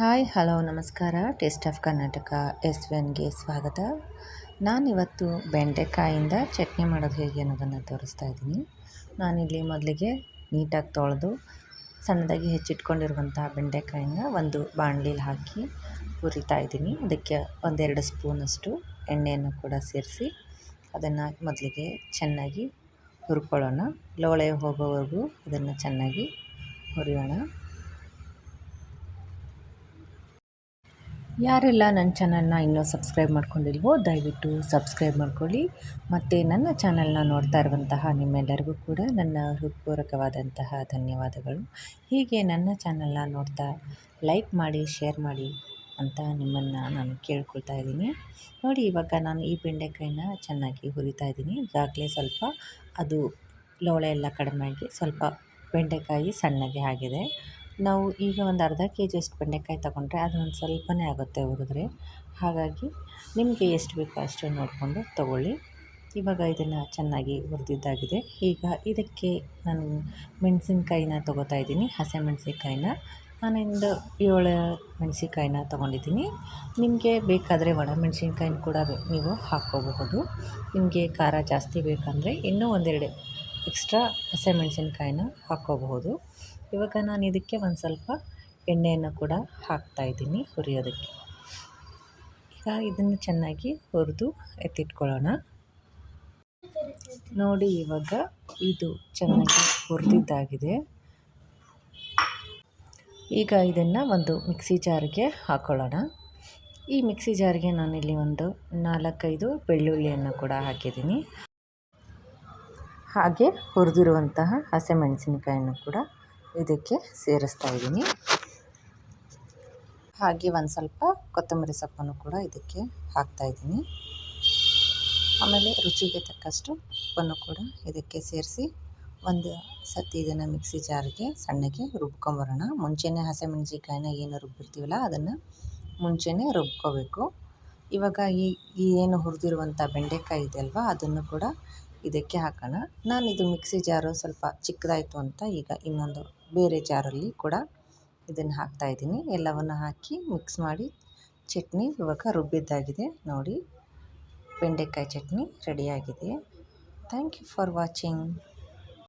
Hi, hello, ನಮಸ್ಕಾರ. Taste of Karnataka ಎಸ್ ವೆನ್ಗೆ ಸ್ವಾಗತ. ನಾನಿವತ್ತು ಬೆಂಡೆಕಾಯಿಂದ ಚಟ್ನಿ ಮಾಡೋದು ಹೇಗೆ ಅನ್ನೋದನ್ನು ತೋರಿಸ್ತಾ ಇದ್ದೀನಿ. ನಾನಿಲ್ಲಿ ಮೊದಲಿಗೆ ನೀಟಾಗಿ ತೊಳೆದು, ಸಣ್ಣದಾಗಿ ಹೆಚ್ಚಿಟ್ಕೊಂಡಿರುವಂಥ ಬೆಂಡೆಕಾಯಿನ ಒಂದು ಬಾಣಲಿಲಿ ಹಾಕಿ ಹುರಿತಾ ಇದ್ದೀನಿ. ಅದಕ್ಕೆ ಒಂದೆರಡು ಸ್ಪೂನಷ್ಟು ಎಣ್ಣೆಯನ್ನು ಕೂಡ ಸೇರಿಸಿ ಅದನ್ನು ಮೊದಲಿಗೆ ಚೆನ್ನಾಗಿ ಹುರ್ಕೊಳ್ಳೋಣ. ಲೋಳೆ ಹೋಗೋವರೆಗೂ ಅದನ್ನು ಚೆನ್ನಾಗಿ ಹುರಿಯೋಣ. ಯಾರೆಲ್ಲ ನನ್ನ ಚಾನಲ್ನ ಇನ್ನೂ ಸಬ್ಸ್ಕ್ರೈಬ್ ಮಾಡ್ಕೊಂಡಿಲ್ವೋ, ದಯವಿಟ್ಟು ಸಬ್ಸ್ಕ್ರೈಬ್ ಮಾಡ್ಕೊಳ್ಳಿ. ಮತ್ತು ನನ್ನ ಚಾನಲ್ನ ನೋಡ್ತಾ ಇರುವಂತಹ ನಿಮ್ಮೆಲ್ಲರಿಗೂ ಕೂಡ ನನ್ನ ಹೃತ್ಪೂರ್ವಕವಾದಂತಹ ಧನ್ಯವಾದಗಳು. ಹೀಗೆ ನನ್ನ ಚಾನಲ್ನ ನೋಡ್ತಾ ಲೈಕ್ ಮಾಡಿ, ಶೇರ್ ಮಾಡಿ ಅಂತ ನಿಮ್ಮನ್ನು ನಾನು ಕೇಳ್ಕೊಳ್ತಾ ಇದ್ದೀನಿ. ನೋಡಿ, ಇವಾಗ ನಾನು ಈ ಬೆಂಡೆಕಾಯಿನ ಚೆನ್ನಾಗಿ ಹುರಿತಾ ಇದ್ದೀನಿ. ಈಗಾಗಲೇ ಸ್ವಲ್ಪ ಅದು ಲೋಳೆ ಎಲ್ಲ ಕಡಿಮೆ ಆಗಿ ಸ್ವಲ್ಪ ಬೆಂಡೆಕಾಯಿ ಸಣ್ಣಗೆ ಆಗಿದೆ. ನಾವು ಈಗ ಒಂದು ಅರ್ಧ ಕೆ ಜಿಯಷ್ಟು ಬೆಂಡೆಕಾಯಿ ತಗೊಂಡ್ರೆ ಅದು ಒಂದು ಸ್ವಲ್ಪನೇ ಆಗುತ್ತೆ ಹುರಿದ್ರೆ. ಹಾಗಾಗಿ ನಿಮಗೆ ಎಷ್ಟು ಬೇಕೋ ಅಷ್ಟು ನೋಡಿಕೊಂಡು ತಗೊಳ್ಳಿ. ಇವಾಗ ಇದನ್ನು ಚೆನ್ನಾಗಿ ಹುರಿದಿದ್ದಾಗಿದೆ. ಈಗ ಇದಕ್ಕೆ ನಾನು ಮೆಣಸಿನ್ಕಾಯಿನ ತೊಗೋತಾ ಇದ್ದೀನಿ. ಹಸಿಮೆಣ್ಸಿನ್ಕಾಯಿನ ನಾನೊಂದು ಏಳು ಮೆಣಸಿನ್ಕಾಯಿನ ತೊಗೊಂಡಿದ್ದೀನಿ. ನಿಮಗೆ ಬೇಕಾದರೆ ಒಣಮೆಣ್ಸಿನ್ಕಾಯಿನ ಕೂಡ ನೀವು ಹಾಕ್ಕೋಬಹುದು. ನಿಮಗೆ ಖಾರ ಜಾಸ್ತಿ ಬೇಕಂದರೆ ಇನ್ನೂ ಒಂದೆರಡು ಎಕ್ಸ್ಟ್ರಾ ಹಸಿಮೆಣ್ಸಿನ್ಕಾಯಿನ ಹಾಕ್ಕೋಬಹುದು. ಇವಾಗ ನಾನು ಇದಕ್ಕೆ ಒಂದು ಸ್ವಲ್ಪ ಎಣ್ಣೆಯನ್ನು ಕೂಡ ಹಾಕ್ತಾಯಿದ್ದೀನಿ ಹುರಿಯೋದಕ್ಕೆ. ಈಗ ಇದನ್ನು ಚೆನ್ನಾಗಿ ಹುರಿದು ಎತ್ತಿಟ್ಕೊಳ್ಳೋಣ. ನೋಡಿ ಇವಾಗ ಇದು ಚೆನ್ನಾಗಿ ಹುರಿದಿದ್ದಾಗಿದೆ. ಈಗ ಇದನ್ನು ಒಂದು ಮಿಕ್ಸಿ ಜಾರ್ಗೆ ಹಾಕ್ಕೊಳ್ಳೋಣ ಈ ಮಿಕ್ಸಿ ಜಾರ್ಗೆ ನಾನಿಲ್ಲಿ ಒಂದು ನಾಲ್ಕೈದು ಬೆಳ್ಳುಳ್ಳಿಯನ್ನು ಕೂಡ ಹಾಕಿದ್ದೀನಿ. ಹಾಗೆ ಹುರಿದಿರುವಂತಹ ಹಸಿಮೆಣಸಿನಕಾಯನ್ನು ಕೂಡ ಇದಕ್ಕೆ ಸೇರಿಸ್ತಾ ಇದ್ದೀನಿ. ಹಾಗೆ ಒಂದು ಸ್ವಲ್ಪ ಕೊತ್ತಂಬರಿ ಸೊಪ್ಪನ್ನು ಕೂಡ ಇದಕ್ಕೆ ಹಾಕ್ತಾ ಇದ್ದೀನಿ. ಆಮೇಲೆ ರುಚಿಗೆ ತಕ್ಕಷ್ಟು ಉಪ್ಪನ್ನು ಕೂಡ ಇದಕ್ಕೆ ಸೇರಿಸಿ ಒಂದು ಸತಿ ಇದನ್ನು ಮಿಕ್ಸಿ ಜಾರ್ಗೆ ಸಣ್ಣಗೆ ರುಬ್ಕೊಂಬರೋಣ. ಮುಂಚೆನೇ ಹಸಿಮೆಣ್ಸಿನ್ಕಾಯಿನ ಏನು ರುಬ್ಬಿರ್ತೀವಲ್ಲ ಅದನ್ನು ಮುಂಚೆನೇ ರುಬ್ಕೋಬೇಕು. ಇವಾಗ ಈ ಏನು ಹುರಿದಿರುವಂಥ ಬೆಂಡೆಕಾಯಿ ಇದೆ ಅಲ್ವಾ, ಅದನ್ನು ಕೂಡ ಇದಕ್ಕೆ ಹಾಕೋಣ. ನಾನು ಇದು ಮಿಕ್ಸಿ ಜಾರು ಸ್ವಲ್ಪ ಚಿಕ್ಕದಾಯಿತು ಅಂತ ಈಗ ಇನ್ನೊಂದು ಬೇರೆ ಜಾರಲ್ಲಿ ಕೂಡ ಇದನ್ನು ಹಾಕ್ತಾಯಿದ್ದೀನಿ ಎಲ್ಲವನ್ನು ಹಾಕಿ ಮಿಕ್ಸ್ ಮಾಡಿ ಚಟ್ನಿ ಇವಾಗ ರುಬ್ಬಿದ್ದಾಗಿದೆ. ನೋಡಿ, ಬೆಂಡೆಕಾಯಿ ಚಟ್ನಿ ರೆಡಿಯಾಗಿದೆ ಥ್ಯಾಂಕ್ ಯು ಫಾರ್ ವಾಚಿಂಗ್